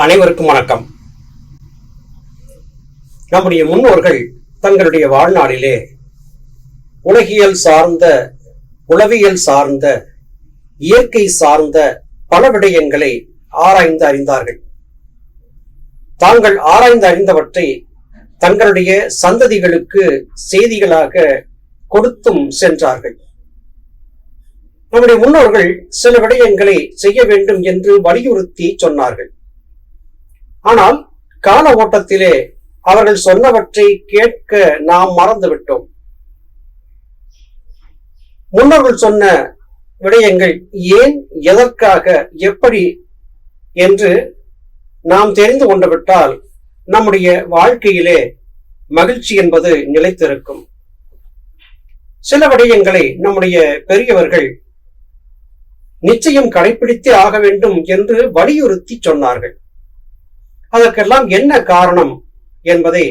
அனைவருக்கும் வணக்கம். நம்முடைய முன்னோர்கள் தங்களுடைய வாழ்நாளிலே உலகியல் சார்ந்த உளவியல் சார்ந்த இயற்கை சார்ந்த பல விடயங்களை ஆராய்ந்து அறிந்தார்கள். தாங்கள் ஆராய்ந்து அறிந்தவற்றை தங்களுடைய சந்ததிகளுக்கு செய்திகளாக கொடுத்தும் சென்றார்கள். நம்முடைய முன்னோர்கள் சில விடயங்களை செய்ய வேண்டும் என்று வலியுறுத்தி சொன்னார்கள். ஆனால் கால ஓட்டத்திலே அவர்கள் சொன்னவற்றை கேட்க நாம் மறந்துவிட்டோம். முன்னோர்கள் சொன்ன விடயங்கள் ஏன் எதற்காக எப்படி என்று நாம் தெரிந்து கொண்டு விட்டால் நம்முடைய வாழ்க்கையிலே மகிழ்ச்சி என்பது நிலைத்திருக்கும். சில விடயங்களை நம்முடைய பெரியவர்கள் நிச்சயம் கடைபிடித்தே ஆக வேண்டும் என்று வலியுறுத்தி சொன்னார்கள். அதற்கெல்லாம் என்ன காரணம் என்பதை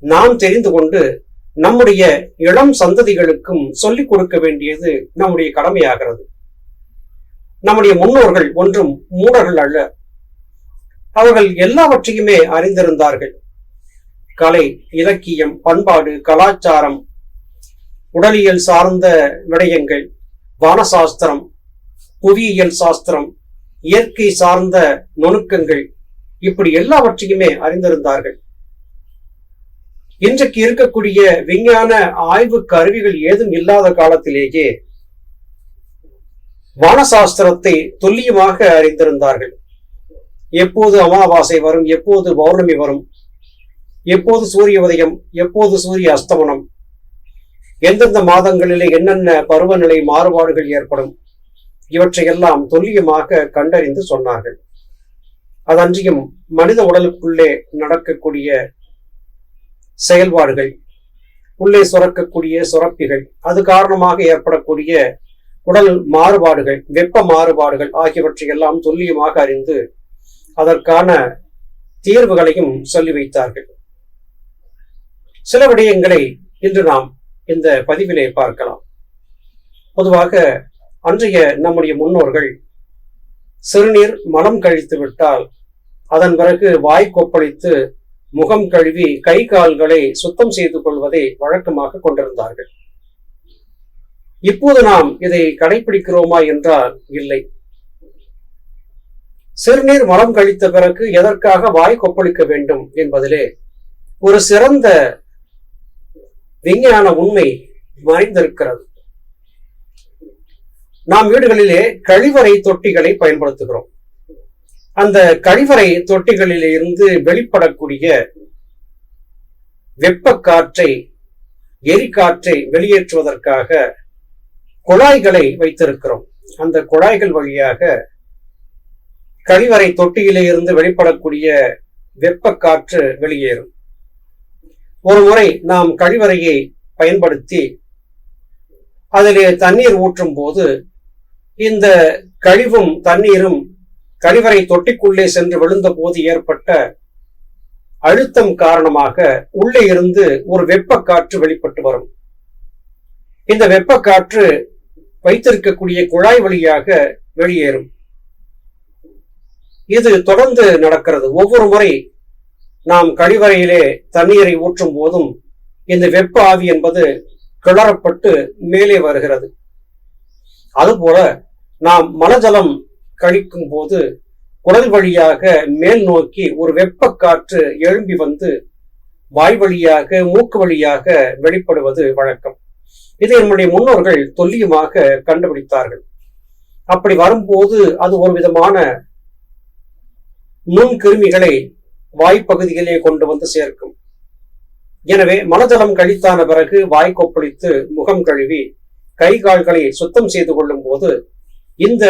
நாம் தெரிந்து கொண்டு நம்முடைய இளம் சந்ததிகளுக்கும் சொல்லிக் கொடுக்க வேண்டியது நம்முடைய கடமையாகிறது. நம்முடைய முன்னோர்கள் ஒன்றும் மூடர்கள் அல்ல. அவர்கள் எல்லாவற்றையுமே அறிந்திருந்தார்கள். கலை இலக்கியம் பண்பாடு கலாச்சாரம் உடலியல் சார்ந்த விடயங்கள் வானசாஸ்திரம் புவியியல் சாஸ்திரம் இயற்கை சார்ந்த நுணுக்கங்கள் இப்படி எல்லாவற்றையுமே அறிந்திருந்தார்கள். இன்றைக்கு இருக்கக்கூடிய விஞ்ஞான ஆய்வு கருவிகள் ஏதும் இல்லாத காலத்திலேயே வானசாஸ்திரத்தை துல்லியமாக அறிந்திருந்தார்கள். எப்போது அமாவாசை வரும் எப்போது பௌர்ணமி வரும் எப்போது சூரிய உதயம் எப்போது சூரிய அஸ்தமனம் எந்தெந்த மாதங்களிலே என்னென்ன பருவநிலை மாறுபாடுகள் ஏற்படும் இவற்றையெல்லாம் துல்லியமாக கண்டறிந்து சொன்னார்கள். அதன்றியும் மனித உடலுக்குள்ளே நடக்கக்கூடிய செயல்பாடுகள் உள்ளே சுரக்கக்கூடிய சுரப்பிகள் அது காரணமாக ஏற்படக்கூடிய உடல் மாறுபாடுகள் வெப்ப மாறுபாடுகள் ஆகியவற்றை எல்லாம் துல்லியமாக அறிந்து அதற்கான தீர்வுகளையும் சொல்லி வைத்தார்கள். சில விடயங்களை இன்று நாம் இந்த பதிவிலே பார்க்கலாம். பொதுவாக அன்றைய நம்முடைய முன்னோர்கள் சிறுநீர் மலம் கழித்து விட்டால் அதன் பிறகு வாய் கொப்பளித்து முகம் கழுவி கை கால்களை சுத்தம் செய்து கொள்வதை வழக்கமாக கொண்டிருந்தார்கள். இப்போது நாம் இதை கடைபிடிக்கிறோமா என்றால் இல்லை. சிறுநீர் மலம் கழித்த பிறகு எதற்காக வாய் கொப்பளிக்க வேண்டும் என்பதிலே ஒரு சிறந்த விஞ்ஞான உண்மை மறைந்திருக்கிறது. நாம் வீடுகளிலே கழிவறை தொட்டிகளை பயன்படுத்துகிறோம். அந்த கழிவறை தொட்டிகளில் இருந்து வெளிப்படக்கூடிய வெப்ப காற்றை எரிகாற்றை வெளியேற்றுவதற்காக குழாய்களை வைத்திருக்கிறோம். அந்த குழாய்கள் வழியாக கழிவறை தொட்டியிலே இருந்து வெளிப்படக்கூடிய வெப்ப காற்று வெளியேறும். ஒரு முறை நாம் கழிவறையை பயன்படுத்தி அதிலே தண்ணீர் ஊற்றும் போது இந்த கழிவும் தண்ணீரும் கழிவறை தொட்டிக்குள்ளே சென்று விழுந்த போது ஏற்பட்ட அழுத்தம் காரணமாக உள்ளே இருந்து ஒரு வெப்ப காற்று வெளிப்பட்டு வரும். இந்த வெப்ப காற்று வைத்திருக்கக்கூடிய குழாய் வழியாக வெளியேறும். இது தொடர்ந்து நடக்கிறது. ஒவ்வொரு முறை நாம் கழிவறையிலே தண்ணீரை ஊற்றும் போதும் இந்த வெப்ப ஆவி என்பது கிளறப்பட்டு மேலே வருகிறது. அதுபோல நாம் மலஜலம் கழிக்கும் போது குடல் வழியாக மேல் நோக்கி ஒரு வெப்ப காற்று எழும்பி வந்து வாய் வழியாக மூக்கு வழியாக வெளிப்படுவது வழக்கம். இதை நம்முடைய முன்னோர்கள் தொல்லியமாக கண்டுபிடித்தார்கள். அப்படி வரும்போது அது ஒரு விதமான நுண்கிருமிகளை வாய்ப்பகுதியிலே கொண்டு வந்து சேர்க்கும். எனவே மலஜலம் கழித்தான பிறகு வாய் கொப்பளித்து முகம் கழுவி கை கால்களை சுத்தம் செய்து கொள்ளும் போது இந்த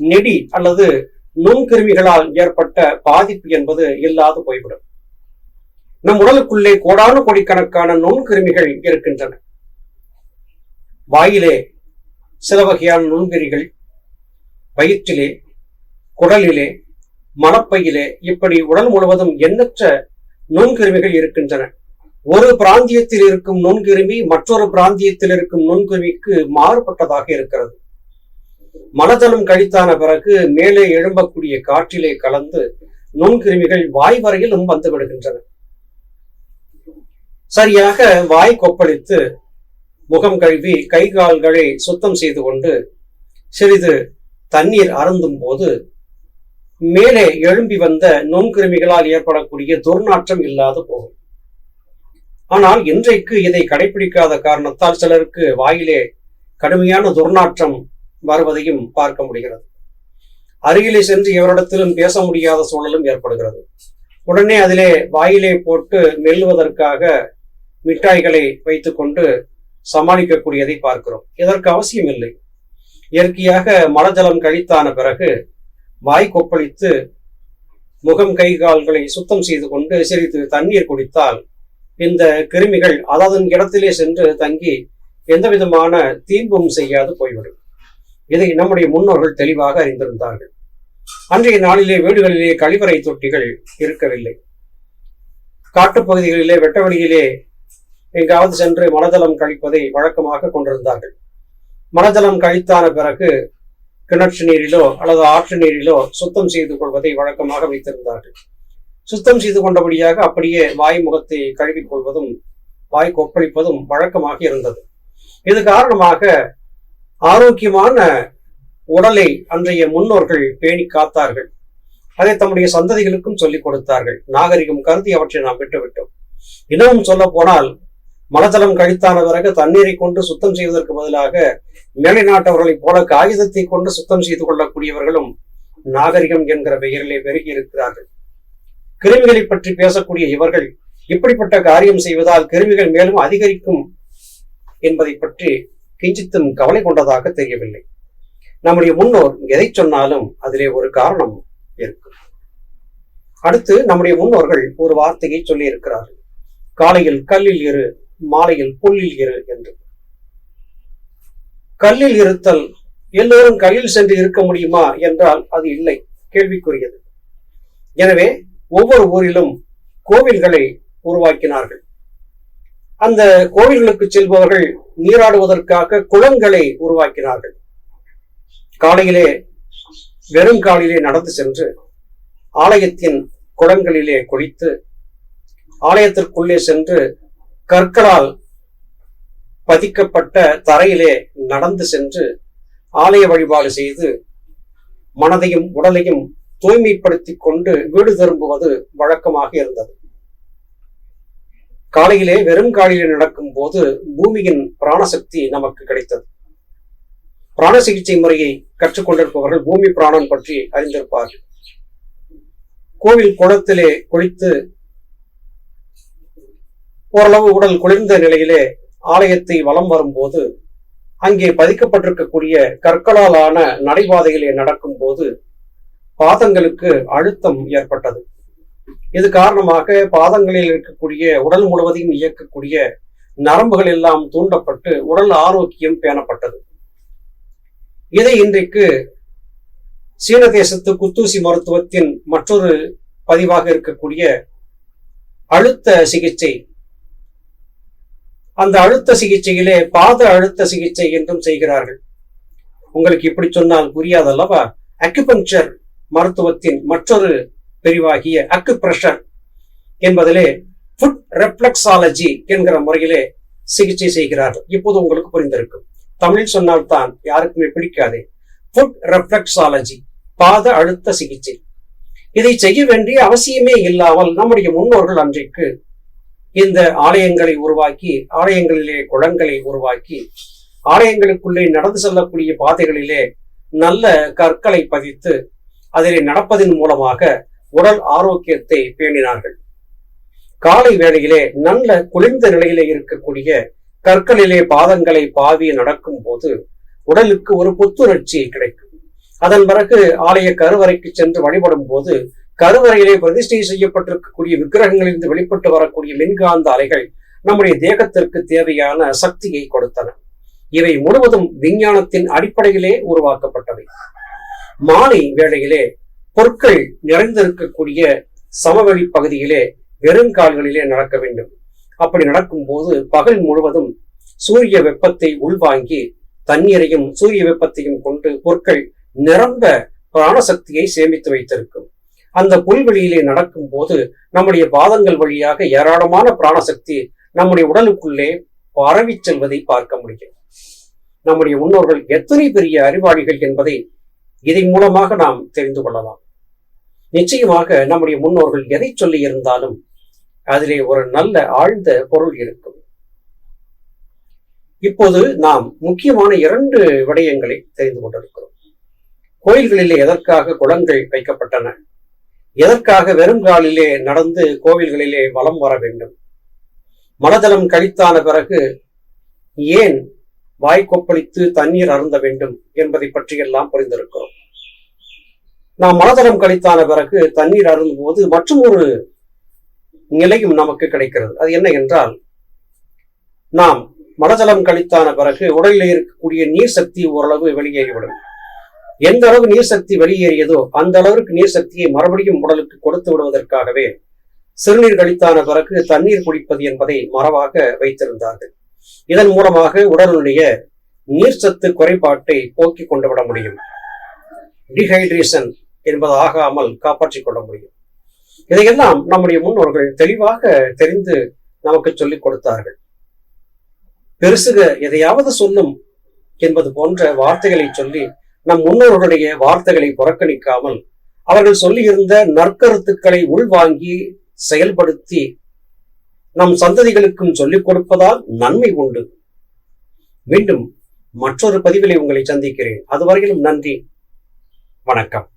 நெடி அல்லது நுண்கிருமிகளால் ஏற்பட்ட பாதிப்பு என்பது இல்லாது போய்விடும். நம் உடலுக்குள்ளே கோடான கோடிக்கணக்கான நுண்கிருமிகள் இருக்கின்றன. வாயிலே சில வகையான நுண்கிரிகள் வயிற்றிலே குடலிலே மலப்பையிலே இப்படி உடல் முழுவதும் எண்ணற்ற நுண்கிருமிகள் இருக்கின்றன. ஒரு பிராந்தியத்தில் இருக்கும் நுண்கிருமி மற்றொரு பிராந்தியத்தில் இருக்கும் நுண்கிருமிக்கு மாறுபட்டதாக இருக்கிறது. மலஜலம் கழித்தான பிறகு மேலே எழும்பக்கூடிய காற்றிலே கலந்து நுண்கிருமிகள் வாய் வரையிலும் வந்து விடுகின்றன சரியாக வாய் கொப்பளித்து முகம் கழுவி கை கால்களை சுத்தம் செய்து கொண்டு சிறிது தண்ணீர் அருந்தும் போது மேலே எழும்பி வந்த நுண்கிருமிகளால் ஏற்படக்கூடிய துர்நாற்றம் இல்லாது போகும். ஆனால் இன்றைக்கு இதை கடைபிடிக்காத காரணத்தால் சிலருக்கு வாயிலே கடுமையான துர்நாற்றம் வருவதையும் பார்க்க முடிகிறது. அருகிலே சென்று எவரிடத்திலும் பேச முடியாத சூழலும் ஏற்படுகிறது. உடனே அதிலே வாயிலே போட்டு மெல்லுவதற்காக மிட்டாய்களை வைத்துக்கொண்டு சமாளிக்கக்கூடியதை பார்க்கிறோம். இதற்கு அவசியம் இல்லை இயற்கையாக மலஜலம் கழித்தான பிறகு வாய் கொப்பளித்து முகம் கை கால்களை சுத்தம் செய்து கொண்டு சிறிது தண்ணீர் குடித்தால் இந்த கிருமிகள் அதன் இடத்திலே சென்று தங்கி எந்த விதமான தீம்பும் செய்யாது போய்விடும். இதை நம்முடைய முன்னோர்கள் தெளிவாக அறிந்திருந்தார்கள். அன்றைய நாளிலே வீடுகளிலே கழிவறை தொட்டிகள் இருக்கவில்லை. காட்டுப்பகுதிகளிலே வெட்டவெளியிலே எங்காவது சென்று மனதளம் கழிப்பதை வழக்கமாக கொண்டிருந்தார்கள். மனதளம் கழித்தான பிறகு கிணற்று நீரிலோ அல்லது ஆற்று நீரிலோ சுத்தம் செய்து கொள்வதை வழக்கமாக வைத்திருந்தார்கள். சுத்தம் செய்து கொண்டபடியாக அப்படியே வாய் முகத்தை கழுவிக் கொள்வதும் வாய் கொப்பளிப்பதும் வழக்கமாக இருந்தது. இது காரணமாக ஆரோக்கியமான உடலை அன்றைய முன்னோர்கள் பேணி காத்தார்கள். அதை தம்முடைய சந்ததிகளுக்கும் சொல்லிக் கொடுத்தார்கள். நாகரிகம் கருதி அவற்றை நாம் விட்டுவிட்டோம். இன்னமும் சொல்ல போனால் மலஜலம் கழித்தான பிறகு தண்ணீரை கொண்டு சுத்தம் செய்வதற்கு பதிலாக மேலை நாட்டவர்களைப் போல காகிதத்தை கொண்டு சுத்தம் செய்து கொள்ளக்கூடியவர்களும் நாகரிகம் என்கிற பெயரிலே பெருகி இருக்கிறார்கள். கிருமிகளை பற்றி பேசக்கூடிய இவர்கள் இப்படிப்பட்ட காரியம் செய்வதால் கிருமிகள் மேலும் அதிகரிக்கும் என்பதை பற்றி கிஞ்சித்தும் கவலை கொண்டதாக தெரியவில்லை. நம்முடைய முன்னோர் எதை சொன்னாலும் அதிலே ஒரு காரணம் இருக்கும் அடுத்து நம்முடைய முன்னோர்கள் ஒரு வார்த்தையை சொல்லி இருக்கிறார்கள் காலையில் கல்லில் இரு மாலையில் புல்லில் இரு என்று. கல்லில் இருத்தல் எல்லோரும் கல்லில் சென்று இருக்க முடியுமா என்றால் அது இல்லை கேள்விக்குரியது. எனவே ஒவ்வொரு ஊரிலும் கோவில்களை உருவாக்கினார்கள். அந்த கோவில்களுக்கு செல்பவர்கள் நீராடுவதற்காக குளங்களை உருவாக்கினார்கள். காலையிலே வெறும் காலிலே நடந்து சென்று ஆலயத்தின் குளங்களிலே குளித்து ஆலயத்திற்குள்ளே சென்று கற்களால் பதிக்கப்பட்ட தரையிலே நடந்து சென்று ஆலய வழிபாடு செய்து மனதையும் உடலையும் தூய்மைப்படுத்திக் கொண்டு வீடு திரும்புவது வழக்கமாக இருந்தது. காலையிலே வெறும் காலையிலே நடக்கும் போது பூமியின் பிராணசக்தி நமக்கு கிடைத்தது. பிராண சிகிச்சை முறையை கற்றுக்கொண்டிருப்பவர்கள் பூமி பிராணம் பற்றி அறிந்திருப்பார்கள். கோவில் குளத்திலே குளித்து ஓரளவு உடல் குளிர்ந்த நிலையிலே ஆலயத்தை வலம் வரும்போது அங்கே பதிக்கப்பட்டிருக்கக்கூடிய கற்களால் ஆன நடைபாதையிலே நடக்கும் போது பாதங்களுக்கு அழுத்தம் ஏற்பட்டது. இது காரணமாக பாதங்களில் இருக்கக்கூடிய உடல் முழுவதையும் இயக்கக்கூடிய நரம்புகள் எல்லாம் தூண்டப்பட்டு உடல் ஆரோக்கியம் பேணப்பட்டது. இதை இன்றைக்கு சீன தேசத்து குத்தூசி மருத்துவத்தின் மற்றொரு பதிவாக இருக்கக்கூடிய அழுத்த சிகிச்சை. அந்த அழுத்த சிகிச்சையிலே பாத அழுத்த சிகிச்சை என்றும் செய்கிறார்கள். உங்களுக்கு இப்படி சொன்னால் புரியாதல்லவா? அக்குபங்சர் மருத்துவத்தின் மற்றொரு பிரிவாகிய அக்கு பிரஷர் என்பதிலே ஃபுட் ரெஃப்ளெக்ஸாலஜி என்கிற முறையிலே சிகிச்சை செய்கிறார்கள் இப்போது உங்களுக்கு புரிந்திருக்கும். தமிழ் சொன்னால்தான் யாருக்குமே பிடிக்காது. ஃபுட் ரெஃப்ளெக்ஸாலஜி பாத அழுத்த சிகிச்சை. இதை செய்ய வேண்டிய அவசியமே இல்லாமல் நம்முடைய முன்னோர்கள் அன்றைக்கு இந்த ஆலயங்களை உருவாக்கி ஆலயங்களிலே குளங்களை உருவாக்கி ஆலயங்களுக்குள்ளே நடந்து செல்லக்கூடிய பாதைகளிலே நல்ல கற்களை பதித்து அதிலே நடப்பதன் மூலமாக உடல் ஆரோக்கியத்தை பேணினார்கள். காலை வேளையிலே நல்ல குளிர்ந்த நிலையிலே இருக்கக்கூடிய கற்களிலே பாதங்களை பாவி நடக்கும் போது உடலுக்கு ஒரு புத்துணர்ச்சி கிடைக்கும். அதன் பிறகு ஆலய கருவறைக்கு சென்று வழிபடும் போது கருவறையிலே பிரதிஷ்டை செய்யப்பட்டிருக்கக்கூடிய விக்கிரகங்களிலிருந்து வெளிப்பட்டு வரக்கூடிய மின்காந்த அலைகள் நம்முடைய தேகத்திற்கு தேவையான சக்தியை கொடுத்தன. இவை முழுவதும் விஞ்ஞானத்தின் அடிப்படையிலே உருவாக்கப்பட்டவை. மாலை வேளையிலே பொருட்கள் நிறைந்திருக்கக்கூடிய சமவெளி பகுதியிலே வெறும் கால்களிலே நடக்க வேண்டும். அப்படி நடக்கும் போது பகல் முழுவதும் சூரிய வெப்பத்தை உள்வாங்கி தண்ணீரையும் சூரிய வெப்பத்தையும் கொண்டு பொருட்கள் நிரம்ப பிராணசக்தியை சேமித்து வைத்திருக்கும். அந்த புல்வெளியிலே நடக்கும் போது நம்முடைய பாதங்கள் வழியாக ஏராளமான பிராணசக்தி நம்முடைய உடலுக்குள்ளே பரவி செல்வதை பார்க்க முடியும். நம்முடைய முன்னோர்கள் எத்தனை பெரிய அறிவாளிகள் என்பதை இதன் மூலமாக நாம் தெரிந்து கொள்ளலாம். நிச்சயமாக நம்முடைய முன்னோர்கள் எதை சொல்லி இருந்தாலும் அதிலே ஒரு நல்ல ஆழ்ந்த பொருள் இருக்கும். இப்போது நாம் முக்கியமான இரண்டு விடயங்களை தெரிந்து கொண்டிருக்கிறோம். கோயில்களிலே எதற்காக குளங்கள் வைக்கப்பட்டன? எதற்காக வெறும் காலிலே நடந்து கோவில்களிலே வலம் வர வேண்டும்? மலஜலம் கழித்தான பிறகு ஏன் வாய் கொப்பளித்து தண்ணீர் அருந்த வேண்டும் என்பதை பற்றியெல்லாம் புரிந்திருக்கிறோம். நாம் மனதளம் கழித்தான பிறகு தண்ணீர் அருந்தும் போது மற்றும் ஒரு நிலையும் நமக்கு கிடைக்கிறது. அது என்ன என்றால் நாம் மலஜலம் கழித்தான பிறகு உடலில் இருக்கக்கூடிய நீர் சக்தி ஓரளவு வெளியேறிவிடும். எந்த அளவு நீர் சக்தி வெளியேறியதோ அந்த அளவிற்கு நீர் சக்தியை மறுபடியும் உடலுக்கு கொடுத்து விடுவதற்காகவே சிறுநீர் கழித்தான பிறகு தண்ணீர் குடிப்பது என்பதை மறவாக வைத்திருந்தார்கள். இதன் மூலமாக உடலுடைய நீர்ச்சத்து குறைபாட்டை போக்கிக் கொண்டு விட முடியும். டிஹைட்ரேஷன் என்பது ஆகாமல் காப்பாற்றிக் கொள்ள முடியும். இதையெல்லாம் நம்முடைய முன்னோர்கள் தெளிவாக தெரிந்து நமக்கு சொல்லிக் கொடுத்தார்கள். பெருசுக எதையாவது சொல்லும் என்பது போன்ற வார்த்தைகளை சொல்லி நம் முன்னோர்களுடைய வார்த்தைகளை புறக்கணிக்காமல் அவர்கள் சொல்லியிருந்த நற்கருத்துக்களை உள்வாங்கி செயல்படுத்தி நம் சந்ததிகளுக்கும் சொல்லிக் கொடுப்பதால் நன்மை உண்டு. மீண்டும் மற்றொரு பதிவிலை உங்களை சந்திக்கிறேன். அதுவரையிலும் நன்றி. வணக்கம்.